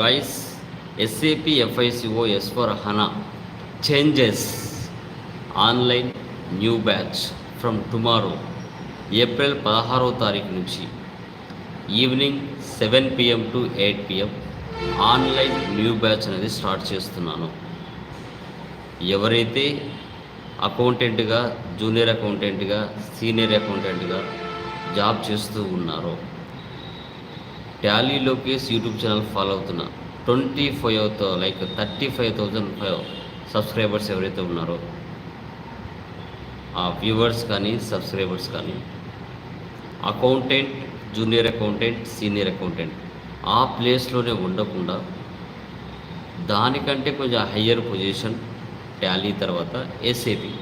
Buys SAP FICO S for HANA changes online new batch from tomorrow April పదహారో తారీఖు నుంచి evening seven PM to eight PM online new batch అనేది start చేస్తున్నాను. ఎవరైతే అకౌంటెంట్గా junior అకౌంటెంట్గా సీనియర్ అకౌంటెంట్గా జాబ్ చేస్తూ ఉన్నారో Tally Lokesh YouTube channel follow అవుతున్న twenty five like thirty five thousand five subscribers ఎవరైతే ఉన్నారో ఆ వ్యూవర్స్ కానీ సబ్స్క్రైబర్స్ కానీ accountant junior accountant senior accountant ఆ ప్లేస్లోనే ఉండకుండా దానికంటే కొంచెం హయ్యర్ పొజిషన్ టాలీ తర్వాత ఎస్ఏపి.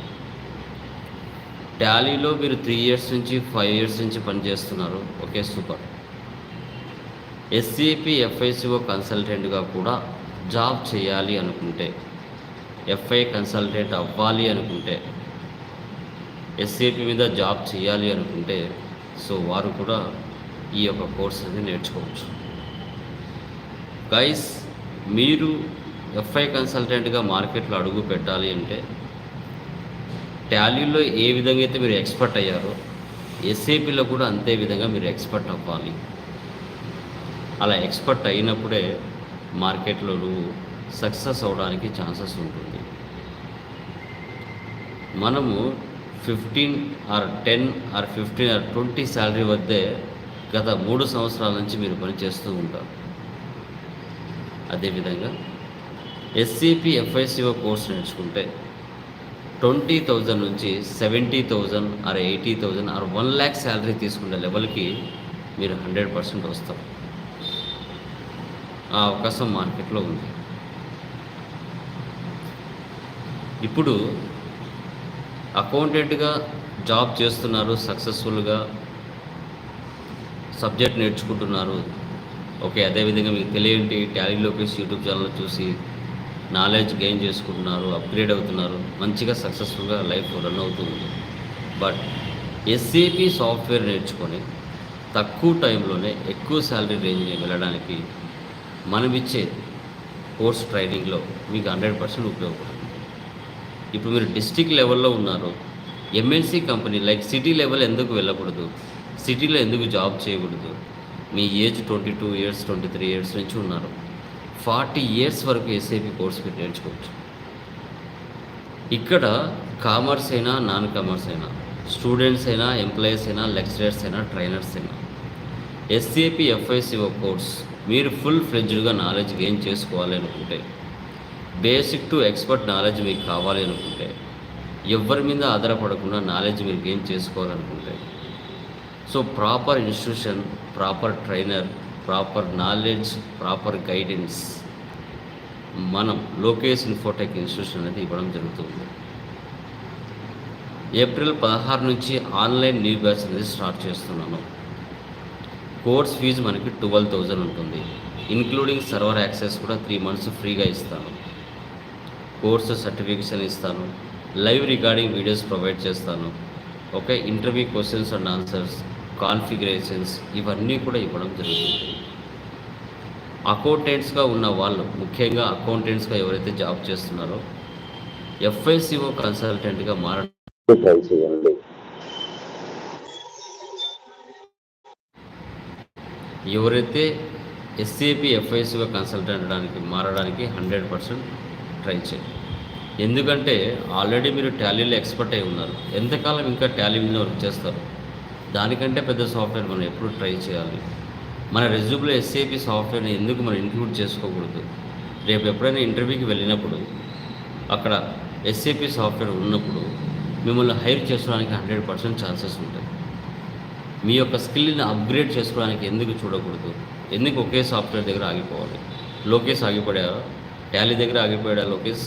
టాలీలో మీరు త్రీ ఇయర్స్ నుంచి ఫైవ్ ఇయర్స్ నుంచి పనిచేస్తున్నారు. Okay super. ఎస్సిపి ఎఫ్ఐసిఓ కన్సల్టెంట్గా కూడా జాబ్ చేయాలి అనుకుంటే ఎఫ్ఐ కన్సల్టెంట్ అవ్వాలి అనుకుంటే ఎస్సీపీ మీద జాబ్ చేయాలి అనుకుంటే సో వారు కూడా ఈ యొక్క కోర్స్ అనేది నేర్చుకోవచ్చు. గైస్ మీరు ఎఫ్ఐ కన్సల్టెంట్గా మార్కెట్లో అడుగు పెట్టాలి అంటే టాలీలో ఏ విధంగా అయితే మీరు ఎక్స్పర్ట్ అయ్యారో ఎస్ఏపీలో కూడా అంతే విధంగా మీరు ఎక్స్పర్ట్ అవ్వాలి. అలా ఎక్స్పర్ట్ అయినప్పుడే మార్కెట్లో నువ్వు సక్సెస్ అవడానికి ఛాన్సెస్ ఉంటుంది. మనము fifteen or ten or fifteen or twenty salary వద్దే గత మూడు సంవత్సరాల నుంచి మీరు పనిచేస్తూ ఉంటారు. అదేవిధంగా ఎస్సిపి ఎఫ్ఐసిఓ కోర్స్ నేర్చుకుంటే ట్వంటీ థౌజండ్ నుంచి seventy thousand or eighty thousand or one lakh salary తీసుకునే లెవెల్కి మీరు హండ్రెడ్ పర్సెంట్ వస్తారు. ఆ అవకాశం మార్కెట్లో ఉంది. ఇప్పుడు అకౌంటెంట్గా జాబ్ చేస్తున్నారు సక్సెస్ఫుల్గా సబ్జెక్ట్ నేర్చుకుంటున్నారు. ఓకే అదేవిధంగా మీకు తెలియంటి టాలీ లోకేష్ యూట్యూబ్ ఛానల్ చూసి నాలెడ్జ్ గెయిన్ చేసుకుంటున్నారు అప్గ్రేడ్ అవుతున్నారు మంచిగా సక్సెస్ఫుల్గా లైఫ్ రన్ అవుతుంది బట్ ఎస్ఏపి సాఫ్ట్వేర్ నేర్చుకొని తక్కువ టైంలోనే ఎక్కువ శాలరీ రేంజ్ వెళ్ళడానికి మనమిచ్చే కోర్స్ ట్రైనింగ్లో మీకు హండ్రెడ్ పర్సెంట్ ఉపయోగపడుతుంది. ఇప్పుడు మీరు డిస్టిక్ లెవెల్లో ఉన్నారు MNC company like city level ఎందుకు వెళ్ళకూడదు సిటీలో ఎందుకు జాబ్ చేయకూడదు మీ age twenty two years twenty three years నుంచి ఉన్నారు ఫార్టీ ఇయర్స్ వరకు ఎస్ఐపి కోర్స్ మీరు నేర్చుకోవచ్చు. ఇక్కడ కామర్స్ అయినా నాన్ కామర్స్ అయినా స్టూడెంట్స్ అయినా ఎంప్లాయీస్ అయినా లెక్చరర్స్ అయినా ట్రైనర్స్ అయినా ఎస్ఏపి ఎఫ్ఐసిఓ కోర్స్ మీరు ఫుల్ ఫ్లెడ్జ్డ్గా నాలెడ్జ్ గెయిన్ చేసుకోవాలి అనుకుంటే బేసిక్ టు ఎక్స్పర్ట్ నాలెడ్జ్ మీకు కావాలి అనుకుంటే ఎవరి మీద ఆధారపడకుండా నాలెడ్జ్ మీరు గెయిన్ చేసుకోవాలనుకుంటే so proper institution proper trainer proper knowledge proper guidance మనం లోకేష్ ఇన్ఫోటెక్ ఇన్స్టిట్యూషన్ అనేది ఇవ్వడం జరుగుతుంది. ఏప్రిల్ పదహారు నుంచి ఆన్లైన్ న్యూ బ్యాచ్ అనేది స్టార్ట్ చేస్తున్నాను. కోర్స్ ఫీజు మనకి ట్వెల్వ్ థౌజండ్ ఉంటుంది. ఇంక్లూడింగ్ సర్వర్ యాక్సెస్ కూడా త్రీ మంత్స్ ఫ్రీగా ఇస్తాను. కోర్సు సర్టిఫికేషన్ ఇస్తాను. లైవ్ రికార్డింగ్ వీడియోస్ ప్రొవైడ్ చేస్తాను. Okay interview questions and answers configurations ఇవన్నీ కూడా ఇవ్వడం జరుగుతుంది. అకౌంటెంట్స్గా ఉన్న వాళ్ళు ముఖ్యంగా అకౌంటెంట్స్గా ఎవరైతే జాబ్ చేస్తున్నారో ఎఫ్ఐసిఓ కన్సల్టెంట్గా మారడం ట్రై చేయండి ఎవరైతే ఎస్సీపీ ఎఫ్ఐసిఓ కన్సల్టెంట్ అవడానికి మారడానికి హండ్రెడ్ పర్సెంట్ ట్రై చేయండి. ఎందుకంటే ఆల్రెడీ మీరు టాలీలో ఎక్స్పర్ట్ అయి ఉన్నారు. ఎంతకాలం ఇంకా టాలీ మీద వర్క్ చేస్తారు? దానికంటే పెద్ద సాఫ్ట్వేర్ మనం ఎప్పుడు ట్రై చేయాలి? మన రెజ్యూమ్లో ఎస్ఏపి సాఫ్ట్వేర్ని ఎందుకు మనం ఇంక్లూడ్ చేసుకోకూడదు? రేపు ఎప్పుడైనా ఇంటర్వ్యూకి వెళ్ళినప్పుడు అక్కడ ఎస్ఏపి సాఫ్ట్వేర్ ఉన్నప్పుడు మిమ్మల్ని హైర్ చేసుకోవడానికి హండ్రెడ్ పర్సెంట్ ఛాన్సెస్ ఉంటాయి. మీ యొక్క స్కిల్ని అప్గ్రేడ్ చేసుకోవడానికి ఎందుకు చూడకూడదు? ఎందుకు ఒకే సాఫ్ట్వేర్ దగ్గర ఆగిపోవాలి? లోకేష్ ఆగిపోయారా టాలీ దగ్గర ఆగిపోయాడా లోకేష్?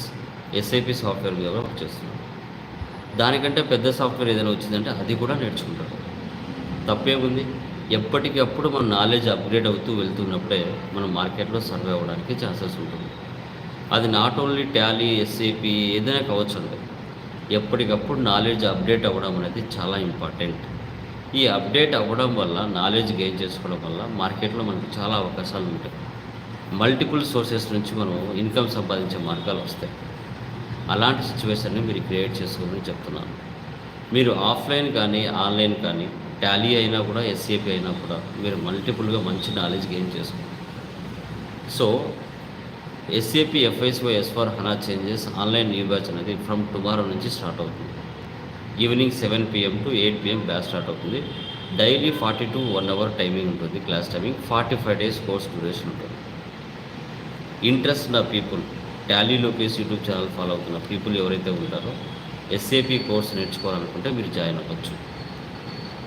ఎస్ఐపి సాఫ్ట్వేర్ మీద కూడా వర్క్ చేస్తున్నాడు. దానికంటే పెద్ద సాఫ్ట్వేర్ ఏదైనా వచ్చిందంటే అది కూడా నేర్చుకుంటాడు. తప్పేముంది? ఎప్పటికప్పుడు మన నాలెడ్జ్ అప్గ్రేడ్ అవుతూ వెళ్తున్నప్పుడే మనం మార్కెట్లో సర్వే అవ్వడానికి ఛాన్సెస్ ఉంటుంది. అది నాట్ ఓన్లీ టాలీ ఎస్ఏపి ఏదైనా కావచ్చు అండి ఎప్పటికప్పుడు నాలెడ్జ్ అప్డేట్ అవ్వడం అనేది చాలా ఇంపార్టెంట్ ఈ అప్డేట్ అవ్వడం వల్ల నాలెడ్జ్ గెయిన్ చేసుకోవడం వల్ల మార్కెట్లో మనకు చాలా అవకాశాలు ఉంటాయి. మల్టిపుల్ సోర్సెస్ నుంచి మనం ఇన్కమ్ సంపాదించే మార్గాలు వస్తాయి. అలాంటి సిచ్యువేషన్ని మీరు క్రియేట్ చేసుకోమని చెప్తున్నాను. మీరు ఆఫ్లైన్ కానీ ఆన్లైన్ కానీ టాలీ అయినా కూడా ఎస్ఏపీ అయినా కూడా మీరు మల్టిపుల్గా మంచి నాలెడ్జ్ గెయిన్ చేసుకోండి. So SAP FICO S for HANA changes online new batch అనేది ఫ్రమ్ టుమారో నుంచి స్టార్ట్ అవుతుంది. Evening seven PM to eight PM batch start అవుతుంది. Daily forty to one hour timing ఉంటుంది class timing forty five days course duration ఉంటుంది. Interest ఉన్న people Tally Lokesh YouTube channel follow అవుతున్న people ఎవరైతే ఉంటారో SAP course నేర్చుకోవాలనుకుంటే మీరు join అవ్వచ్చు.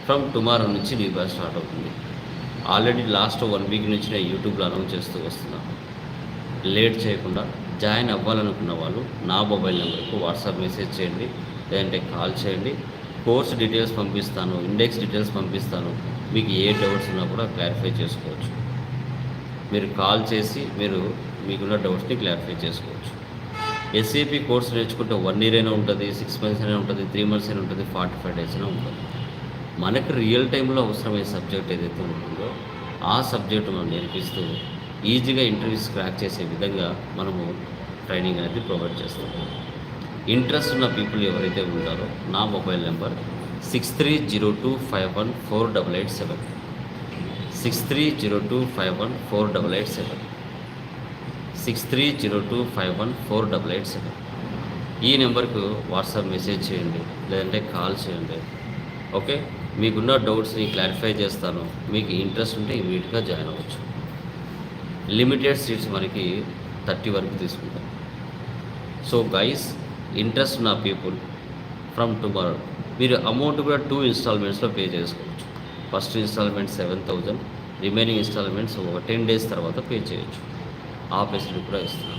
ఫ్రమ్ టుమారో నుంచి న్యూ బ్యాచ్ స్టార్ట్ అవుతుంది. ఆల్రెడీ లాస్ట్ వన్ వీక్ నుంచి నేను యూట్యూబ్లో అనౌన్స్ చేస్తూ వస్తున్నాను లేట్ చేయకుండా జాయిన్ అవ్వాలనుకున్న వాళ్ళు నా మొబైల్ నెంబర్కు వాట్సాప్ మెసేజ్ చేయండి. లేదంటే కాల్ చేయండి. కోర్స్ డీటెయిల్స్ పంపిస్తాను ఇండెక్స్ డీటెయిల్స్ పంపిస్తాను. మీకు ఏ డౌట్స్ ఉన్నా కూడా క్లారిఫై చేసుకోవచ్చు. మీరు కాల్ చేసి మీరు మీకున్న డౌట్స్ని క్లారిఫై చేసుకోవచ్చు. ఎస్ఏపి కోర్స్ నేర్చుకుంటే వన్ ఇయర్ అయినా ఉంటుంది సిక్స్ మంత్స్ అయినా ఉంటుంది త్రీ మంత్స్ అయినా ఉంటుంది ఫార్టీ ఫైవ్ డేస్ అయినా ఉంటుంది. మనకు రియల్ టైంలో అవసరమైన సబ్జెక్ట్ ఏదైతే ఉంటుందో ఆ సబ్జెక్ట్ మనం నేర్పిస్తూ ఈజీగా ఇంటర్వ్యూస్ క్రాక్ చేసే విధంగా మనము ట్రైనింగ్ అనేది ప్రొవైడ్ చేస్తాం ఇంట్రెస్ట్ ఉన్న పీపుల్ ఎవరైతే ఉంటారో నా mobile number six three zero two five one four double eight seven. Six three zero two five one four double eight seven. Six three zero two five one four double eight seven. ఈ నెంబర్కు WhatsApp message చేయండి లేదంటే call చేయండి. Okay? మీకున్న డౌట్స్ని clarify చేస్తాను. మీకు interest ఉంటే ఇమీడియట్గా జాయిన్ అవ్వచ్చు. లిమిటెడ్ సీట్స్ మనకి థర్టీ వరకు తీసుకుంటాం. సో గైస్ ఇంట్రెస్ట్ ఉన్న పీపుల్ ఫ్రమ్ టుమారో మీరు అమౌంట్ కూడా టూ ఇన్స్టాల్మెంట్స్లో పే చేసుకోవచ్చు. First installment seven thousand remaining installments ఒక టెన్ డేస్ తర్వాత పే చేయొచ్చు. ఆ ఫెసిలిటీ కూడా ఇస్తున్నాం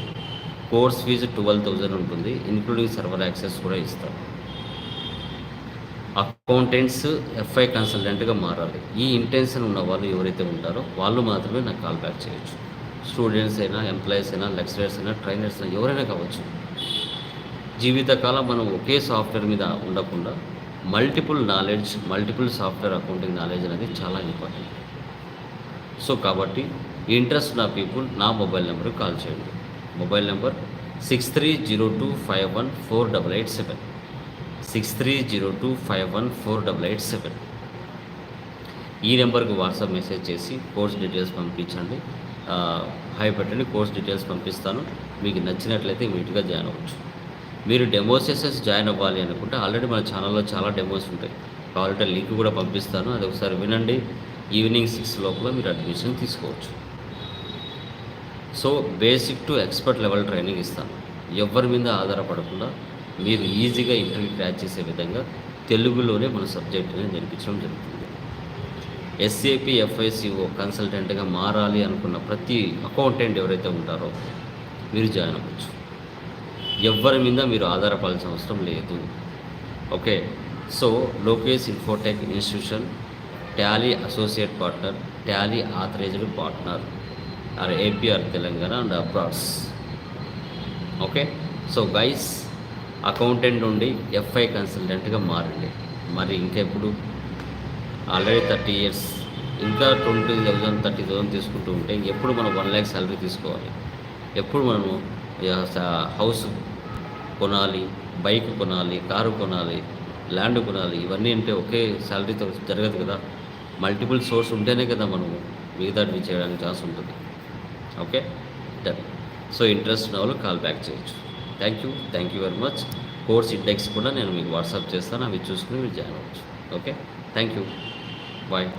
కోర్స్ ఫీజు ట్వెల్వ్ థౌజండ్ ఉంటుంది. ఇంక్లూడింగ్ సర్వర్ యాక్సెస్ కూడా ఇస్తాం అకౌంటెంట్స్ ఎఫ్ఐ కన్సల్టెంట్గా మారాలి. ఈ ఇంటెన్షన్ ఉన్న వాళ్ళు ఎవరైతే ఉంటారో వాళ్ళు మాత్రమే నాకు కాల్ బ్యాక్ చేయొచ్చు. స్టూడెంట్స్ అయినా ఎంప్లాయీస్ అయినా లెక్చరర్స్ అయినా ట్రైనర్స్ అయినా ఎవరైనా కావచ్చు. జీవితకాలం మనం ఒకే సాఫ్ట్వేర్ మీద ఉండకుండా multiple knowledge multiple software accounting knowledge అనేది చాలా ఇంపార్టెంట్. సో కాబట్టి ఇంట్రెస్ట్ నా పీపుల్ నా మొబైల్ నెంబర్కి కాల్ చేయండి. Mobile number six three zero two five one four double eight seven six three zero two five one four double eight seven ఈ నెంబర్కి WhatsApp message చేసి కోర్స్ డీటెయిల్స్ పంపించండి. Hi పెట్టండి course details పంపిస్తాను. మీకు నచ్చినట్లయితే ఇమీడియట్గా జాయిన్ అవ్వచ్చు. మీరు డెమోసెసెస్ జాయిన్ అవ్వాలి అనుకుంటే ఆల్రెడీ మన ఛానల్లో చాలా డెమోస్ ఉంటాయి. కావాలంటే లింక్ కూడా పంపిస్తాను. అది ఒకసారి వినండి. ఈవినింగ్ సిక్స్ లోపల మీరు అడ్మిషన్ తీసుకోవచ్చు. So basic to expert level training ఇస్తాను ఎవరి మీద ఆధారపడకుండా మీరు ఈజీగా ఇంటర్వ్యూ క్రాచ్ చేసే విధంగా తెలుగులోనే మన సబ్జెక్టుని నేర్పించడం జరుగుతుంది. ఎస్ఏపి ఎఫ్ఐసిఓ కన్సల్టెంట్గా మారాలి అనుకున్న ప్రతి అకౌంటెంట్ ఎవరైతే ఉంటారో మీరు జాయిన్ అవ్వచ్చు. ఎవరి మీద మీరు ఆధారపడాల్సిన అవసరం లేదు. Okay? So Lokesh Infotech institution Tally associate partner Tally authorised partner or APR Telangana and abroads. Okay? So guys accountant నుండి ఎఫ్ఐ కన్సల్టెంట్గా మారండి. మరి ఇంకెప్పుడు? Already thirty years. ఇంకా ట్వంటీ థౌజండ్ థర్టీ థౌసండ్ తీసుకుంటూ ఉంటే ఎప్పుడు మనం వన్ ల్యాక్ సాలరీ తీసుకోవాలి? ఎప్పుడు మనము యా, హౌస్ కొనాలి బైక్ కొనాలి కారు కొనాలి ల్యాండ్ కొనాలి ఇవన్నీ అంటే ఒకే శాలరీతో జరగదు కదా. మల్టిపుల్ సోర్స్ ఉంటేనే కదా మనము మిగతాటివి చేయడానికి ఛాన్స్ ఉంటుంది. ఓకే డన్ సో ఇంట్రెస్ట్ ఉన్న వాళ్ళు కాల్ బ్యాక్ చేయొచ్చు. Thank you thank you very much course index కూడా నేను మీకు వాట్సాప్ చేస్తాను. అవి చూసుకుని మీరు జాయిన్ అవ్వచ్చు. Okay thank you bye